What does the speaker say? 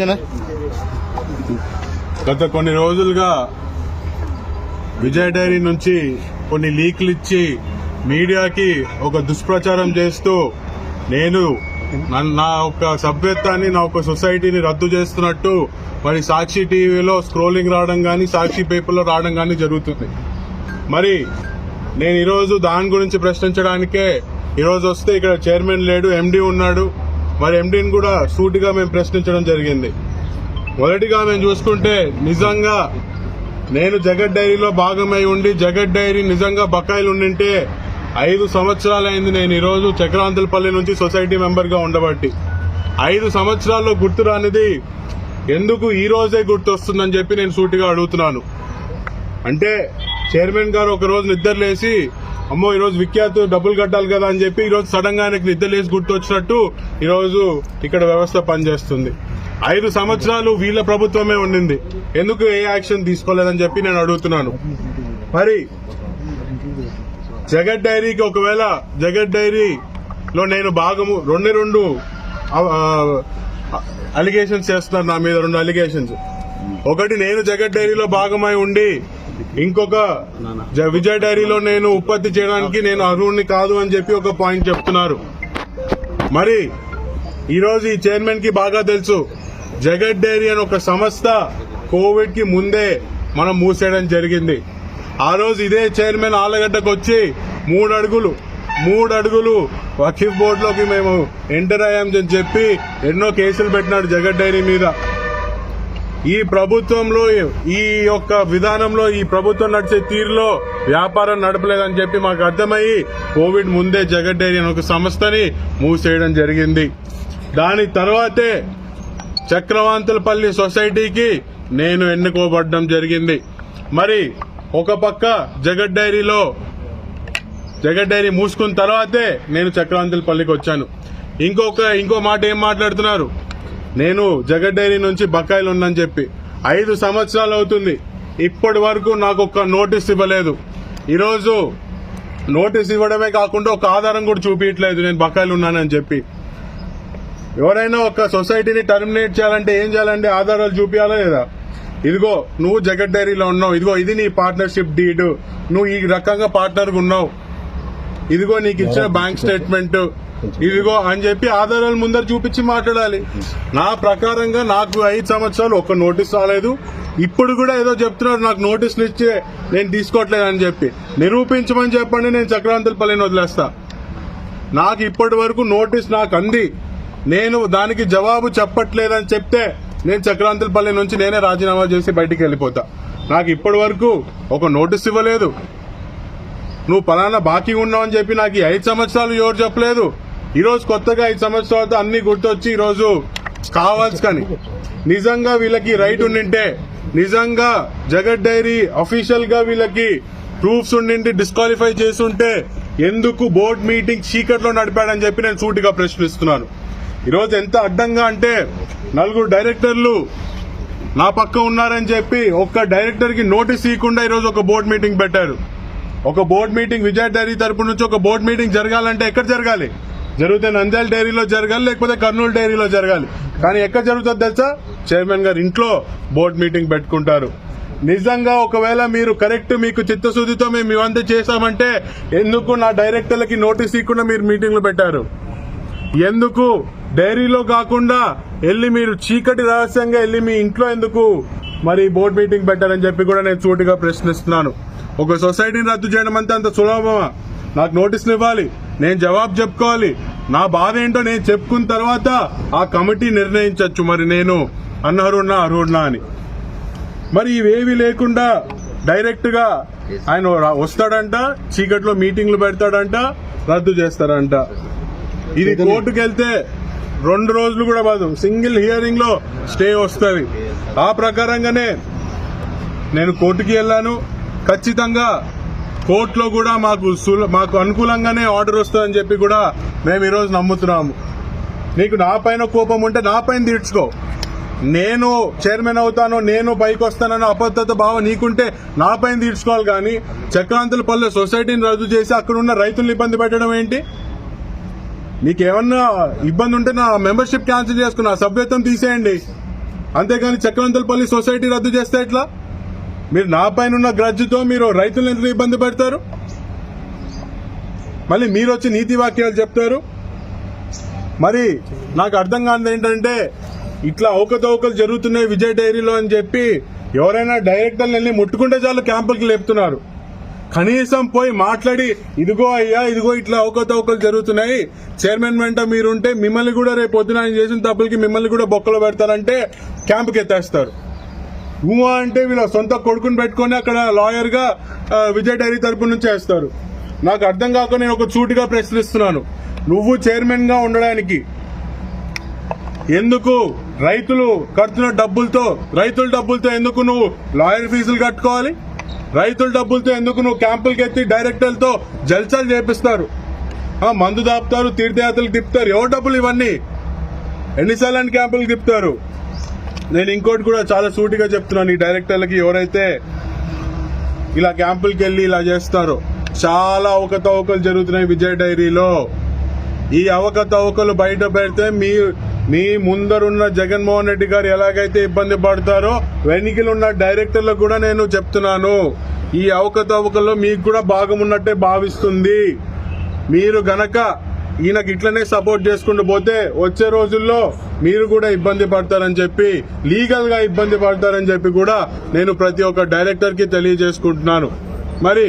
అంజనా గత కొన్ని రోజులుగా విజయ్ డైరీ నుంచి కొన్ని లీక్లు ఇచ్చి మీడియాకి ఒక దుష్ప్రచారం చేస్తూ నేను నా ఒక సభ్యత్వాన్ని నా ఒక సొసైటీని రద్దు చేస్తున్నట్టు మరి సాక్షి టీవీలో స్క్రోలింగ్ రావడం కానీ సాక్షి పేపర్లో రావడం కానీ జరుగుతుంది. మరి నేను ఈరోజు దాని గురించి ప్రశ్నించడానికే ఈరోజు వస్తే ఇక్కడ చైర్మన్ లేడు ఎండీ ఉన్నాడు. మరి ఎండీని కూడా సూటిగా మేము ప్రశ్నించడం జరిగింది. మొదటిగా మేము చూసుకుంటే నిజంగా నేను జగత్ డైరీలో భాగమై ఉండి జగత్ డైరీ నిజంగా బకాయిలు ఉండింటే ఐదు సంవత్సరాలైంది నేను ఈరోజు చక్రాంతులపల్లి నుంచి సొసైటీ మెంబర్గా ఉండబట్టి. ఐదు సంవత్సరాల్లో గుర్తు రానిది ఎందుకు ఈ రోజే గుర్తు వస్తుందని చెప్పి నేను సూటిగా అడుగుతున్నాను. అంటే చైర్మన్ గారు ఒక రోజు నిద్రలేసి అమ్మో ఈరోజు విఖ్యాత్ డబ్బులు కట్టాలి కదా అని చెప్పి ఈరోజు సడన్గా ఆయనకు నిద్రలేసి గుర్తొచ్చినట్టు ఈరోజు ఇక్కడ వ్యవస్థ పనిచేస్తుంది. ఐదు సంవత్సరాలు వీళ్ళ ప్రభుత్వమే ఉండింది. ఎందుకు ఏ యాక్షన్ తీసుకోలేదని చెప్పి నేను అడుగుతున్నాను. మరి జగత్ డైరీకి ఒకవేళ జగత్ డైరీలో నేను భాగము రెండు రెండు అలిగేషన్స్ చేస్తున్నారు నా మీద రెండు అలిగేషన్స్ ఒకటి నేను జగత్ డైరీలో భాగమై ఉండి ఇంకొక విజయ్ డైరీలో నేను ఉత్పత్తి చేయడానికి నేను అర్హుడిని కాదు అని చెప్పి ఒక పాయింట్ చెప్తున్నారు. మరి ఈరోజు ఈ చైర్మన్కి బాగా తెలుసు జగత్ డైరీ అని ఒక సంస్థ కోవిడ్కి ముందే మనం మూసేయడం జరిగింది. ఆ రోజు ఇదే చైర్మన్ ఆలగడ్డకు వచ్చి మూడు అడుగులు మూడు అడుగులు వకీఫ్ బోర్డులోకి మేము ఎంటర్ అయ్యామని చెప్పి ఎన్నో కేసులు పెట్టినాడు జగత్ డైరీ మీద. ఈ ప్రభుత్వంలో ఈ యొక్క విధానంలో ఈ ప్రభుత్వం నడిచే తీరులో వ్యాపారం నడపలేదని చెప్పి మాకు అర్థమయ్యి కోవిడ్ ముందే జగన్ డైరీ అనే ఒక సంస్థని మూసేయడం జరిగింది. దాని తర్వాతే చక్రవాంతులపల్లి సొసైటీకి నేను ఎన్నుకోబడడం జరిగింది. మరి ఒక పక్క జగడ్ డైరీలో జగడ్ డైరీ మూసుకున్న తర్వాతే నేను చక్రవాంతులపల్లికి వచ్చాను. ఇంకొక ఇంకో మాట ఏం మాట్లాడుతున్నారు? నేను జగత్ డైరీ నుంచి బకాయిలు ఉందని చెప్పి ఐదు సంవత్సరాలు అవుతుంది. ఇప్పటి వరకు నాకు ఒక నోటీస్ ఇవ్వలేదు. ఈరోజు నోటీస్ ఇవ్వడమే కాకుండా ఒక ఆధారం కూడా చూపించట్లేదు నేను బకాయిలు ఉన్నానని చెప్పి. ఎవరైనా ఒక సొసైటీని టర్మినేట్ చేయాలంటే ఏం చేయాలంటే ఆధారాలు చూపించాలా లేదా? ఇదిగో నువ్వు జగత్ డైరీలో ఉన్నావు. ఇదిగో ఇది నీ పార్ట్నర్షిప్ డీడ్ నువ్వు ఈ రకంగా పార్ట్నర్ ఉన్నావు. ఇదిగో నీకు ఇచ్చిన బ్యాంక్ స్టేట్మెంట్ ఇదిగో అని చెప్పి ఆధారాలు ముందర చూపించి మాట్లాడాలి. నా ప్రకారంగా నాకు ఐదు సంవత్సరాలు ఒక్క నోటీస్ రాలేదు. ఇప్పుడు కూడా ఏదో చెప్తున్నారు నాకు నోటీసులు ఇచ్చి నేను తీసుకోవట్లేదు అని చెప్పి. నిరూపించమని చెప్పండి నేను చక్రాంతలపల్లిని వదిలేస్తా. నాకు ఇప్పటి వరకు నోటీస్ నాకు అంది. నేను దానికి జవాబు చెప్పట్లేదని చెప్తే నేను చక్రాంతులపల్లి నుంచి నేనే రాజీనామా చేసి బయటికి వెళ్ళిపోతా. నాకు ఇప్పటి వరకు ఒక నోటీస్ ఇవ్వలేదు. నువ్వు పలానా బాకీ ఉన్నావు అని చెప్పి నాకు ఈ ఐదు సంవత్సరాలు ఎవరు చెప్పలేదు. ఈరోజు కొత్తగా ఐదు సంవత్సరాలతో అన్ని గుర్తొచ్చి ఈరోజు కావాల్సి కానీ నిజంగా వీళ్ళకి రైట్ ఉండింటే నిజంగా జగత్ డైరీ అఫీషియల్గా వీళ్ళకి ప్రూఫ్స్ ఉండింటి డిస్క్వాలిఫై చేస్తుంటే ఎందుకు బోర్డ్ మీటింగ్ చీకట్లో నడిపాడని చెప్పి నేను సూటిగా ప్రశ్నిస్తున్నాను. ఈరోజు ఎంత అడ్డంగా అంటే నలుగురు డైరెక్టర్లు నా పక్క ఉన్నారని చెప్పి ఒక్క డైరెక్టర్కి నోటీస్ ఇవ్వకుండా ఈరోజు ఒక బోర్డ్ మీటింగ్ పెట్టారు. ఒక బోర్డ్ మీటింగ్ విజయ్ డైరీ తరపు నుంచి ఒక బోర్డ్ మీటింగ్ జరగాలంటే ఎక్కడ జరగాలి? జరిగితే నంద్యాల డైరీలో జరగాలి లేకపోతే కర్నూలు డైరీలో జరగాలి. కానీ ఎక్కడ జరుగుతుంది తెలుసా? చైర్మన్ గారు ఇంట్లో బోర్డు మీటింగ్ పెట్టుకుంటారు. నిజంగా ఒకవేళ మీరు కరెక్ట్ మీకు చిత్తశుద్ధితో మేము ఇవంతా చేశామంటే ఎందుకు నా డైరెక్టర్లకి నోటీస్ ఇవ్వకుండా మీరు మీటింగ్లు పెట్టారు? ఎందుకు? డైరీలో కాకుండా వెళ్ళి మీరు చీకటి రహస్యంగా వెళ్ళి మీ ఇంట్లో ఎందుకు మరి బోర్డు మీటింగ్ పెట్టారని చెప్పి కూడా నేను సూటిగా ప్రశ్నిస్తున్నాను. ఒక సొసైటీని రద్దు చేయడం అంతే అంత సులభమా? నాకు నోటీసులు ఇవ్వాలి. నేను జవాబు చెప్పుకోవాలి. నా బాధ ఏంటో నేను చెప్పుకున్న తర్వాత ఆ కమిటీ నిర్ణయించవచ్చు మరి నేను. అనర్హుడినా అర్హుడినా అని. మరి ఇవేవి లేకుండా డైరెక్ట్గా ఆయన వస్తాడంట చీకట్లో మీటింగ్లు పెడతాడంట రద్దు చేస్తాడంట ఇది కోర్టుకు వెళ్తే రెండు రోజులు కూడా కాదు సింగిల్ హియరింగ్లో స్టే వస్తుంది. ఆ ప్రకారంగానే నేను కోర్టుకి వెళ్ళాను. ఖచ్చితంగా కోర్టులో కూడా మాకు మాకు అనుకూలంగానే ఆర్డర్ వస్తుందని చెప్పి కూడా మేము ఈరోజు నమ్ముతున్నాము నీకు నా పైన కోపం ఉంటే నా పైన తీర్చుకో. నేను చైర్మన్ అవుతాను నేను పైకి వస్తానన్న అబద్ధత భావం నీకుంటే నా పైన తీర్చుకోవాలి కానీ చక్రాంతుల పల్లె సొసైటీని రద్దు చేసి అక్కడ ఉన్న రైతులను ఇబ్బంది పెట్టడం ఏంటి? నీకేమన్నా ఇబ్బంది ఉంటే నా మెంబర్షిప్ క్యాన్సిల్ చేసుకున్నా సభ్యత్వం తీసేయండి. అంతేగాని చక్రవంతులపల్లి సొసైటీ రద్దు చేస్తే ఎట్లా? మీరు నా పైన ఉన్న గ్రజ్జుతో మీరు రైతులను ఎందుకు ఇబ్బంది పెడతారు? మళ్ళీ మీరు వచ్చి నీతి వాక్యాలు చెప్తారు? మరి నాకు అర్థం కానిది ఏంటంటే ఇట్లా అవకతవకలు జరుగుతున్నాయి విజయ్ డైరీలో అని చెప్పి ఎవరైనా డైరెక్టర్లు వెళ్ళి ముట్టుకుంటే చాలు క్యాంపులకి లేపుతున్నారు. కనీసం పోయి మాట్లాడి ఇదిగో అయ్యా ఇదిగో ఇట్లా అవకతవకలు జరుగుతున్నాయి చైర్మన్ వెంట మీరుంటే మిమ్మల్ని కూడా రేపు పొద్దున ఆయన చేసిన తప్పులకి మిమ్మల్ని కూడా బొక్కలు పెడతారంటే క్యాంపుకి ఎత్తేస్తారు. ఉమా అంటే వీళ్ళ సొంత కొడుకుని పెట్టుకొని అక్కడ లాయర్గా విజయ్ డైరీ తరపు నుంచి వేస్తారు నాకు అర్థం కాక నేను ఒక చూటిగా ప్రశ్నిస్తున్నాను. నువ్వు చైర్మన్గా ఉండడానికి ఎందుకు రైతులు కడుతున్న డబ్బులతో రైతుల డబ్బులతో ఎందుకు నువ్వు లాయర్ ఫీజులు కట్టుకోవాలి? రైతుల డబ్బులతో ఎందుకు నువ్వు క్యాంపులకి ఎత్తి డైరెక్టర్లతో జల్సాలు చేపిస్తారు? మందు దాపుతారు తీర్థయాత్రలు తిప్పుతారు. ఎవరు డబ్బులు ఇవన్నీ? ఎన్నిసార్లు క్యాంపులు క్యాంపులకు తిప్పుతారు? నేను ఇంకోటి కూడా చాలా సూటిగా చెప్తున్నాను ఈ డైరెక్టర్లకి ఎవరైతే ఇలా క్యాంపులకి వెళ్ళి ఇలా చేస్తారో. చాలా అవకతవకలు జరుగుతున్నాయి విజయ్ డైరీలో. ఈ అవకతవకలు బయట పెడితే మీ మీ ముందరున్న జగన్మోహన్ రెడ్డి గారు ఎలాగైతే ఇబ్బంది పడతారో వెనికిలున్న డైరెక్టర్లకు కూడా నేను చెప్తున్నాను. ఈ అవకతవకల్లో మీకు కూడా భాగం ఉన్నట్టే భావిస్తుంది. మీరు గనక ఈయనకి ఇట్లనే సపోర్ట్ చేసుకుంటూ పోతే వచ్చే రోజుల్లో మీరు కూడా ఇబ్బంది పడతారని చెప్పి లీగల్గా ఇబ్బంది పడతారని చెప్పి కూడా నేను ప్రతి ఒక్క డైరెక్టర్కి తెలియజేసుకుంటున్నాను. మరి